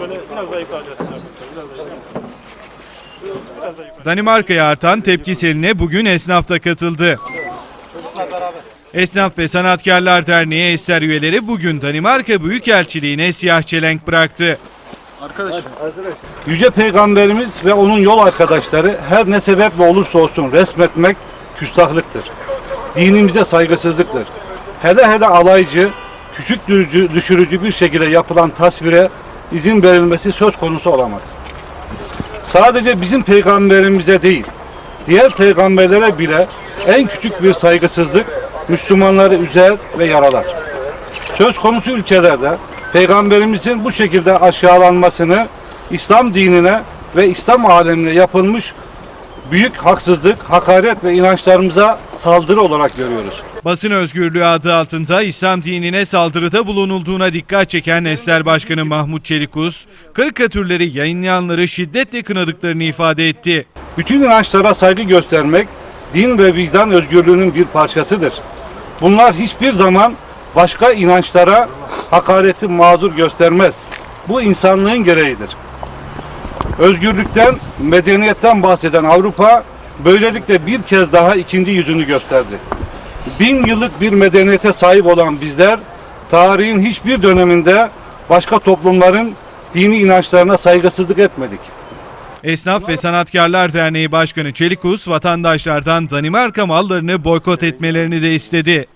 Böyle biraz. Biraz. Danimarka'ya artan tepki seline bugün esnaf da katıldı. Esnaf ve Sanatkarlar Derneği Eser üyeleri bugün Danimarka Büyükelçiliğine siyah çelenk bıraktı. Yüce Peygamberimiz ve onun yol arkadaşları her ne sebeple olursa olsun resmetmek küstahlıktır. Dinimize saygısızlıktır. Hele hele alaycı, küçük düşürücü bir şekilde yapılan tasvire izin verilmesi söz konusu olamaz. Sadece bizim peygamberimize değil, diğer peygamberlere bile en küçük bir saygısızlık Müslümanları üzer ve yaralar. Söz konusu ülkelerde peygamberimizin bu şekilde aşağılanmasını İslam dinine ve İslam alemine yapılmış büyük haksızlık, hakaret ve inançlarımıza saldırı olarak görüyoruz. Basın özgürlüğü adı altında İslam dinine saldırıda bulunulduğuna dikkat çeken Esler Başkanı Mahmut Çelikuz, karikatürleri yayınlayanları şiddetle kınadıklarını ifade etti. Bütün inançlara saygı göstermek din ve vicdan özgürlüğünün bir parçasıdır. Bunlar hiçbir zaman başka inançlara hakareti mağdur göstermez. Bu insanlığın gereğidir. Özgürlükten, medeniyetten bahseden Avrupa böylelikle bir kez daha ikinci yüzünü gösterdi. Bin yıllık bir medeniyete sahip olan bizler tarihin hiçbir döneminde başka toplumların dini inançlarına saygısızlık etmedik. Esnaf ve Sanatkarlar Derneği Başkanı Çelikus vatandaşlardan Danimarka mallarını boykot etmelerini de istedi.